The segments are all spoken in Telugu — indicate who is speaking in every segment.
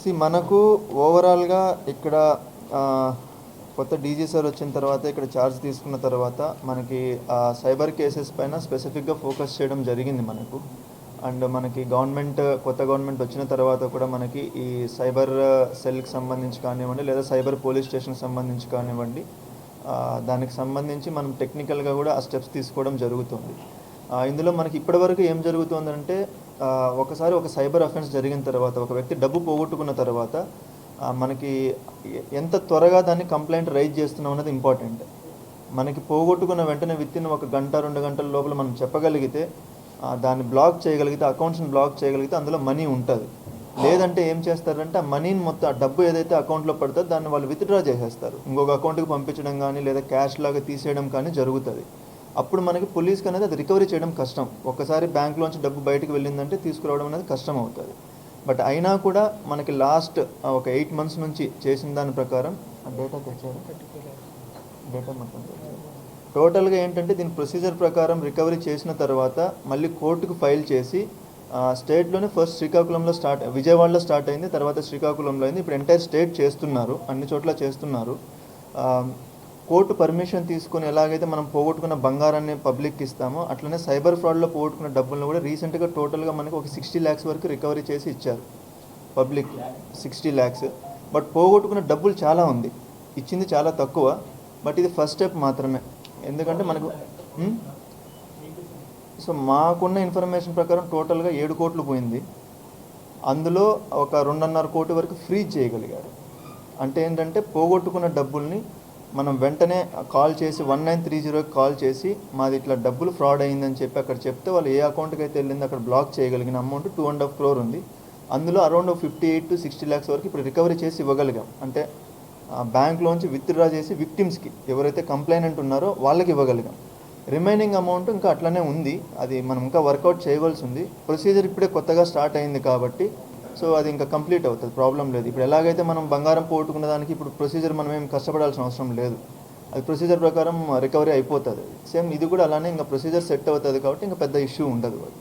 Speaker 1: సి మనకు ఓవరాల్గా ఇక్కడ కొత్త డీజీ సార్ వచ్చిన తర్వాత ఇక్కడ ఛార్జ్ తీసుకున్న తర్వాత మనకి ఆ సైబర్ కేసెస్ పైన స్పెసిఫిక్గా ఫోకస్ చేయడం జరిగింది మనకు. అండ్ మనకి గవర్నమెంట్ కొత్త గవర్నమెంట్ వచ్చిన తర్వాత కూడా మనకి ఈ సైబర్ సెల్కి సంబంధించి కానివ్వండి లేదా సైబర్ పోలీస్ స్టేషన్కి సంబంధించి కానివ్వండి దానికి సంబంధించి మనం టెక్నికల్గా కూడా ఆ స్టెప్స్ తీసుకోవడం జరుగుతుంది. ఇందులో మనకి ఇప్పటివరకు ఏం జరుగుతుందంటే ఒకసారి ఒక సైబర్ అఫెన్స్ జరిగిన తర్వాత ఒక వ్యక్తి డబ్బు పోగొట్టుకున్న తర్వాత మనకి ఎంత త్వరగా దాన్ని కంప్లైంట్ రైజ్ చేస్తున్నాం అనేది ఇంపార్టెంట్. మనకి పోగొట్టుకున్న వెంటనే విత్ ఇన్ ఒక గంట రెండు గంటల లోపల మనం చెప్పగలిగితే దాన్ని బ్లాక్ చేయగలిగితే అకౌంట్స్ని బ్లాక్ చేయగలిగితే అందులో మనీ ఉంటుంది. లేదంటే ఏం చేస్తారంటే ఆ మనీని మొత్తం ఆ డబ్బు ఏదైతే అకౌంట్లో పడుతుందో దాన్ని వాళ్ళు విత్డ్రా చేసేస్తారు. ఇంకొక అకౌంట్కి పంపించడం కానీ లేదా క్యాష్ లాగా తీసేయడం కానీ జరుగుతుంది. అప్పుడు మనకి పోలీస్కి అనేది అది రికవరీ చేయడం కష్టం. ఒక్కసారి బ్యాంక్లోంచి డబ్బు బయటకు వెళ్ళిందంటే తీసుకురావడం అనేది కష్టం అవుతుంది. బట్ అయినా కూడా మనకి లాస్ట్ ఒక ఎయిట్ మంత్స్ నుంచి చేసిన దాని ప్రకారం డేటా తెచ్చారు డేటా మొత్తం టోటల్గా ఏంటంటే దీని ప్రొసీజర్ ప్రకారం రికవరీ చేసిన తర్వాత మళ్ళీ కోర్టుకు ఫైల్ చేసి స్టేట్లోనే ఫస్ట్ శ్రీకాకుళంలో స్టార్ట్ విజయవాడలో స్టార్ట్ అయింది తర్వాత శ్రీకాకుళంలో అయింది. ఇప్పుడు ఎంటైర్ స్టేట్ చేస్తున్నారు అన్ని చోట్ల చేస్తున్నారు. కోర్టు పర్మిషన్ తీసుకొని ఎలాగైతే మనం పోగొట్టుకున్న బంగారాన్ని పబ్లిక్కి ఇస్తామో అట్లనే సైబర్ ఫ్రాడ్లో పోగొట్టుకున్న డబ్బులను కూడా రీసెంట్గా టోటల్గా మనకి ఒక సిక్స్టీ ల్యాక్స్ వరకు రికవరీ చేసి ఇచ్చారు పబ్లిక్. సిక్స్టీ ల్యాక్స్. బట్ పోగొట్టుకున్న డబ్బులు చాలా ఉంది. ఇచ్చింది చాలా తక్కువ. బట్ ఇది ఫస్ట్ స్టెప్ మాత్రమే. ఎందుకంటే మనకు సో మాకున్న ఇన్ఫర్మేషన్ ప్రకారం టోటల్గా ఏడు కోట్లు పోయింది. అందులో ఒక రెండున్నర కోటి వరకు ఫ్రీ చేయగలిగారు. అంటే ఏంటంటే పోగొట్టుకున్న డబ్బుల్ని మనం వెంటనే కాల్ చేసి వన్ నైన్ త్రీ జీరోకి కాల్ చేసి మాది ఇట్లా డబ్బులు ఫ్రాడ్ అయిందని చెప్పి అక్కడ చెప్తే వాళ్ళు ఏ అకౌంట్కి అయితే వెళ్ళింది అక్కడ బ్లాక్ చేయగలిగిన amount two and half crore ఉంది. అందులో around fifty eight to sixty lakhs వరకు ఇప్పుడు రికవరీ చేసి ఇవ్వగలిగాం. అంటే బ్యాంక్లోంచి విత్డ్రా చేసి విక్టిమ్స్కి ఎవరైతే కంప్లైనెంట్ ఉన్నారో వాళ్ళకి ఇవ్వగలిగాం. రిమైనింగ్ అమౌంట్ ఇంకా అట్లనే ఉంది. అది మనం ఇంకా వర్కౌట్ చేయవలసి ఉంది. ప్రొసీజర్ ఇప్పుడే కొత్తగా స్టార్ట్ అయింది కాబట్టి సో అది ఇంకా కంప్లీట్ అవుతుంది ప్రాబ్లం లేదు. ఇప్పుడు ఎలాగైతే మనం బంగారం పోగొట్టుకున్న దానికి ఇప్పుడు ప్రొసీజర్ మనం ఏం కష్టపడాల్సిన అవసరం లేదు. అది ప్రొసీజర్ ప్రకారం రికవరీ అయిపోతుంది. సేమ్ ఇది కూడా అలానే ఇంకా ప్రొసీజర్ సెట్ అవుతుంది కాబట్టి ఇంకా పెద్ద ఇష్యూ ఉండదు. అది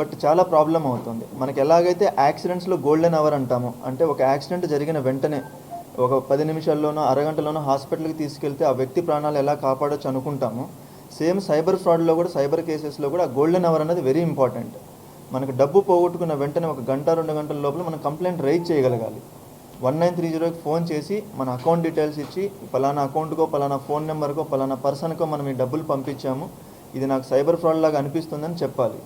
Speaker 1: బట్ చాలా ప్రాబ్లం అవుతుంది. మనకి ఎలాగైతే యాక్సిడెంట్స్లో గోల్డెన్ అవర్ అంటామో అంటే ఒక యాక్సిడెంట్ జరిగిన వెంటనే ఒక పది నిమిషాల్లోనో అరగంటలోనో హాస్పిటల్కి తీసుకెళ్తే ఆ వ్యక్తి ప్రాణాలు ఎలా కాపాడొచ్చు అనుకుంటామో సేమ్ సైబర్ ఫ్రాడ్లో కూడా సైబర్ కేసెస్లో కూడా గోల్డెన్ అవర్ అనేది వెరీ ఇంపార్టెంట్. మనకు డబ్బు పోగొట్టుకున్న వెంటనే ఒక గంట రెండు గంటల లోపల మనం కంప్లైంట్ రైజ్ చేయగలగాలి. వన్ నైన్ త్రీ జీరోకి ఫోన్ చేసి మన అకౌంట్ డీటెయిల్స్ ఇచ్చి పలానా అకౌంట్కో పలానా ఫోన్ నెంబర్కో పలానా పర్సన్కో మనం ఈ డబ్బులు పంపించాము. ఇది నాకు సైబర్ ఫ్రాడ్ లాగా అనిపిస్తుందని చెప్పాలి.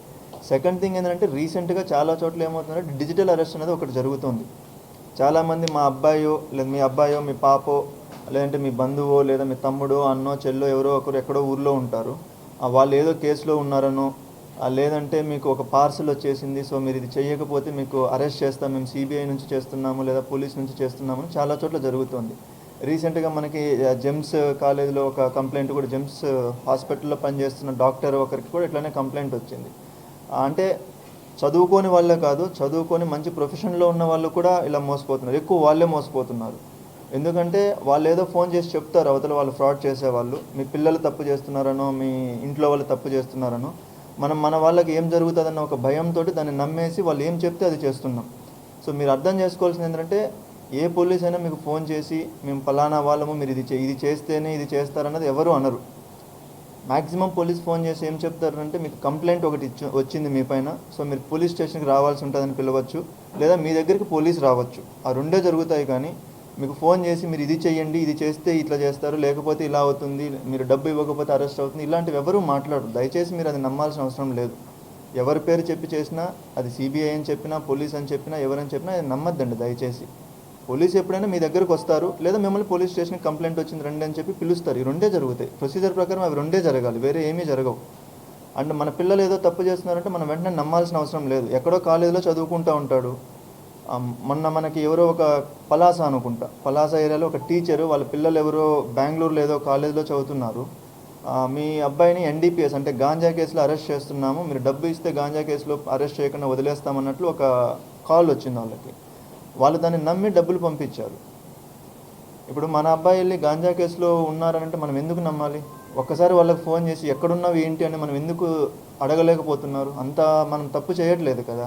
Speaker 1: సెకండ్ థింగ్ ఏంటంటే రీసెంట్గా చాలా చోట్ల ఏమవుతుందంటే డిజిటల్ అరెస్ట్ అనేది ఒకటి జరుగుతుంది. చాలామంది మా అబ్బాయో లేదా మీ అబ్బాయో మీ పాపో లేదంటే మీ బంధువో లేదా మీ తమ్ముడో అన్నో చెల్లో ఎవరో ఒకరు ఎక్కడో ఊర్లో ఉంటారు. వాళ్ళు ఏదో కేసులో ఉన్నారనో లేదంటే మీకు ఒక పార్సల్ వచ్చేసింది సో మీరు ఇది చేయకపోతే మీకు అరెస్ట్ చేస్తాం మేము సిబిఐ నుంచి చేస్తున్నాము లేదా పోలీస్ నుంచి చేస్తున్నాము చాలా చోట్ల జరుగుతుంది. రీసెంట్గా మనకి జెమ్స్ కాలేజీలో ఒక కంప్లైంట్ కూడా జెమ్స్ హాస్పిటల్లో పనిచేస్తున్న డాక్టర్ ఒకరికి కూడా ఇట్లానే కంప్లైంట్ వచ్చింది. అంటే చదువుకోని వాళ్ళే కాదు చదువుకొని మంచి ప్రొఫెషన్లో ఉన్న వాళ్ళు కూడా ఇలా మోసపోతున్నారు. ఎక్కువ వాళ్ళే మోసపోతున్నారు. ఎందుకంటే వాళ్ళు ఏదో ఫోన్ చేసి చెప్తారు అవతల వాళ్ళు ఫ్రాడ్ చేసేవాళ్ళు. మీ పిల్లలు తప్పు చేస్తున్నారనో మీ ఇంట్లో వాళ్ళు తప్పు చేస్తున్నారనో. మనం మన వాళ్ళకి ఏం జరుగుతుందన్న ఒక భయంతో దాన్ని నమ్మేసి వాళ్ళు ఏం చెప్తే అది చేస్తున్నాం. సో మీరు అర్థం చేసుకోవాల్సింది ఏంటంటే ఏ పోలీస్ అయినా మీకు ఫోన్ చేసి మేము ఫలానా వాళ్ళము మీరు ఇది చే- ఇది చేస్తేనే ఇది చేస్తారన్నది ఎవరు అనరు. మ్యాక్సిమం పోలీస్ ఫోన్ చేసి ఏం చెప్తారంటే మీకు కంప్లైంట్ ఒకటి ఇచ్చి వచ్చింది మీ పైన సో మీరు పోలీస్ స్టేషన్కి రావాల్సి ఉంటుందని పిలవచ్చు లేదా మీ దగ్గరికి పోలీస్ రావచ్చు. ఆ రెండే జరుగుతాయి కానీ మీకు ఫోన్ చేసి మీరు ఇది చేయండి ఇది చేస్తే ఇట్లా చేస్తారు లేకపోతే ఇలా అవుతుంది మీరు డబ్బు ఇవ్వకపోతే అరెస్ట్ అవుతుంది ఇలాంటివి ఎవరు మాట్లాడరు. దయచేసి మీరు అది నమ్మాల్సిన అవసరం లేదు. ఎవరి పేరు చెప్పి చేసినా అది సిబిఐ అని చెప్పినా పోలీస్ అని చెప్పినా ఎవరని చెప్పినా అది నమ్మద్దండి దయచేసి. పోలీస్ ఎప్పుడైనా మీ దగ్గరకు వస్తారు లేదా మిమ్మల్ని పోలీస్ స్టేషన్కి కంప్లైంట్ వచ్చింది రండి అని చెప్పి పిలుస్తారు. ఈ రెండే జరుగుతాయి. ప్రొసీజర్ ప్రకారం అవి రెండే జరగాలి వేరే ఏమీ జరగవు. అండ్ మన పిల్లలు ఏదో తప్పు చేస్తున్నారంటే మనం వెంటనే నమ్మాల్సిన అవసరం లేదు. ఎక్కడో కాలేజీలో చదువుకుంటూ ఉంటాడు మొన్న మనకి ఎవరో ఒక పలాస అనుకుంటా. పలాస ఏరియాలో ఒక టీచరు వాళ్ళ పిల్లలు ఎవరో బెంగళూరులో ఏదో కాలేజీలో చదువుతున్నారు. మీ అబ్బాయిని ఎన్డీపీఎస్ అంటే గాంజా కేసులో అరెస్ట్ చేస్తున్నాము. మీరు డబ్బు ఇస్తే గాంజా కేసులో అరెస్ట్ చేయకుండా వదిలేస్తామన్నట్లు ఒక కాల్ వచ్చింది వాళ్ళకి. వాళ్ళు దాన్ని నమ్మి డబ్బులు పంపించారు. ఇప్పుడు మన అబ్బాయి వెళ్ళి గాంజా కేసులో ఉన్నారనంటే మనం ఎందుకు నమ్మాలి? ఒక్కసారి వాళ్ళకి ఫోన్ చేసి ఎక్కడున్నావు ఏంటి అని మనం ఎందుకు అడగలేకపోతున్నారు? అంత మనం తప్పు చేయట్లేదు కదా.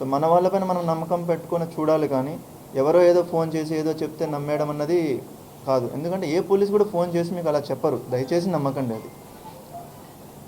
Speaker 1: సో మన వాళ్ళపైన మనం నమ్మకం పెట్టుకొని చూడాలి కానీ ఎవరో ఏదో ఫోన్ చేసి ఏదో చెప్తే నమ్మేయడం అన్నది కాదు. ఎందుకంటే ఏ పోలీస్ కూడా ఫోన్ చేసి మీకు అలా చెప్పరు. దయచేసి నమ్మకండి అది.